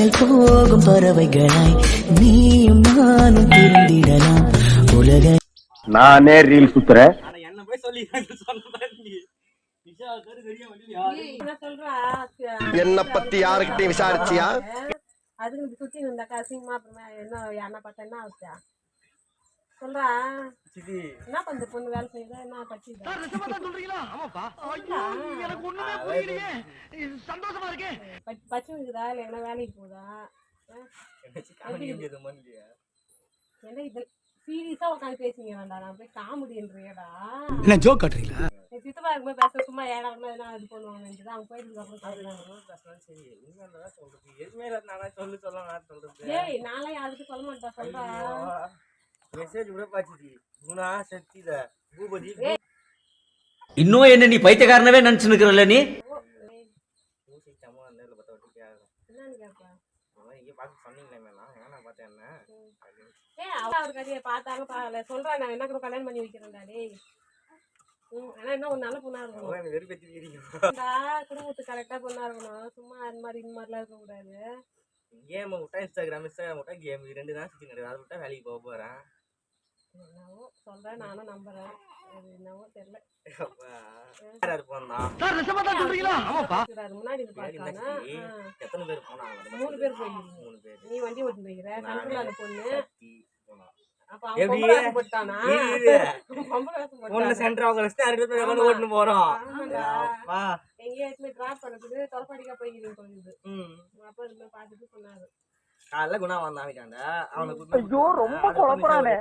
மின்னல் போகும் பறவைகளாய் நீயும் நானும் பிரிந்திடலாம் உலக நானே ரீல் சுத்துறேன். ஆனா என்ன போய் சொல்லி என்ன சொல்றா என்ன பத்தி யாருக்கிட்டையும் விசாரிச்சியா? அதுக்கு சுத்தி இருந்தாக்கா அசிங்கமா அப்புறமா என்ன என்ன ஆச்சா சொல்றா. சிதி என்ன பண்ண பொண்ணு வேலை செய்யுதா என்ன படிச்சுதா பச்சுக்குதா இல்லை என்ன வேலைக்கு மண்ணியா என்ன இது? சீரியஸா உட்காந்து பேசிங்க வேண்டாம் நான் போய் காமெடின்றியடா என்ன ஜோக் காட்டுறீங்களா? சித்தப்பா இருக்கும்போது பேச சும்மா ஏடாம எதனா இது பண்ணுவாங்க அவங்க போயிட்டு அப்புறம் சரி. சொல்றது. எதுவுமே இல்லை நானா சொல்லு சொல்ல நான் சொல்றது. ஏய் நான்லாம் யாருக்கு சொல்ல மாட்டேன் சொல்றா. மெசேஜ் கூட பாச்சிதி குணா சக்தித பூபதி இன்னும் என்ன நீ பைத்தியக்காரனவே நினைச்சு நிக்கிறல்ல நீ கல்யாணம் பண்ணி வைக்கிறேன்டா டேய். ஆனா என்ன ஒரு நல்ல பொண்ணா இருக்கணும். குடும்பத்துக்கு கரெக்டா பொண்ணா இருக்கணும். சும்மா அந்த மாதிரி இந்த மாதிரிலாம் இருக்க கூடாது கேம் விட்டா இன்ஸ்டாகிராம் இன்ஸ்டாகிராம் விட்டா கேம். ரெண்டு தான் கிடையாது அதை விட்டா வேலைக்கு போக போகிறேன் என்னவோ சொல்றேன் நானும் நம்புறேன். அது என்னவோ அது முன்னாடி இருந்து பார்த்தானா? எத்தனை பேர் போனாங்க? மூணு பேர் போயிருக்கீங்க. மூணு பேர். நீ வண்டி ஓட்டு போய்க்கிற கண்ட்ரோல் அந்த பொண்ணு. ஓட்டுன்னு போறோம்? ஆமாடா. அப்பா. எங்கேயா எடுத்து டிராப் பண்ணுறதுக்கு தொலைப்பாடிக்கா ம். அப்பா இதுல பார்த்துட்டு சொன்னாரு. காலைல குணா வந்தான் வீட்டாண்ட அவனை கூட்டிட்டு ஐயோ, ரொம்ப குழப்பறானே.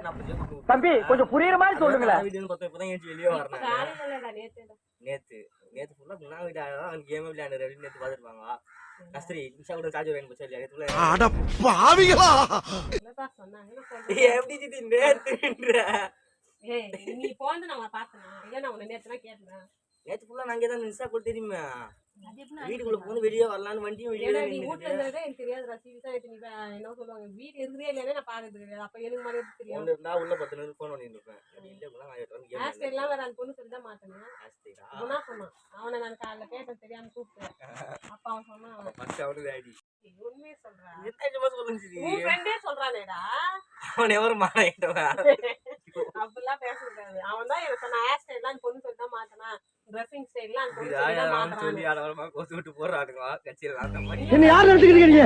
தம்பி கொஞ்சம் புரியுற மாதிரி சொல்லுங்களேன். வீட்டுக்கு பார்த்தா இப்பதான் ஏஞ்சி வெளியே வரணும் காலையில இல்லடா நேத்து நேத்து நேத்து ஃபுல்லா குணா வீட்டா அவன் கேம் விளையாண்டு அப்படின்னு நேத்து பார்த்துருப்பாங்க. கஸ்தரி நிஷா கூட சார்ஜ் வாங்கி போச்சு. இல்லையா நேத்துல அட பாவிகளா? இல்லப்பா சொன்னாங்க? நான் சொல்றேன். எப்படி சித்தி நேத்துன்ற? ஏய் நீ போந்து நான் உன்னை பார்த்தனா? இல்ல நான் உன்னை நேத்து தான் கேட்டேன். நேத்து ஃபுல்லா நான் அங்கே தான் நிஷா கூட தெரியுமே. வீட்டுக்குள்ள போந்து வெளியே வரலான்னு வண்டியும் வெளியே நீ வீட்ல இருந்ததே எனக்கு தெரியாது ரசீதா நீ என்ன சொல்லுவாங்க? வீடு இருக்குதே இல்லையானே நான் பார்த்தது கிடையாது அப்ப எனக்கு மாதிரி தெரியும்? உள்ள பத்து நிமிஷம் ஃபோன் பண்ணிட்டு இருப்பேன். இல்லை கேம் எல்லாம் வேற அந்த பொண்ணு சொல்லி தான் மாட்டேன் குணா சொன்னான் அவனை நான் காலைல கேட்டேன் தெரியாம கூப்பிட்டேன். அப்ப அவன் சொன்னான் ஃபர்ஸ்ட் அவனுக்கு ஐடி. உண்மையே சொல்றான் எத்தனை சொல்லுங்க உன் ஃப்ரெண்டே சொல்றானேடா. அவன் எவரு மாறிட்டவன் அப்படிலாம் பேசக்கூடாது. அவன் தான் எனக்கு சொன்ன என்ன யார் நினைச்சுக்கிறீங்க நீங்க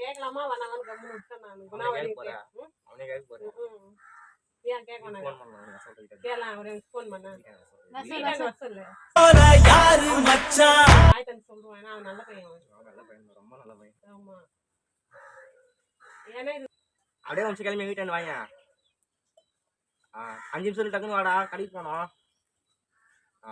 கேட்கலாமா வேணாமான்னு கம்முன்னு விட்டேன் நான். குணா அவனை கேட்க போறா. அவனே கேட்க போறேன் யாரு மச்சான் சொல்லுவேன் அவன் நல்ல பையன். நல்ல பையன் ரொம்ப நல்ல பையன். ஆமா. ஏன்னா இது அப்படியே வம்சம் கிளம்பி வீட்டாண்டு வாங்க ஆ அஞ்சு நிமிஷம் டக்குன்னு வாடா கடைக்கு போனோம். ஆ.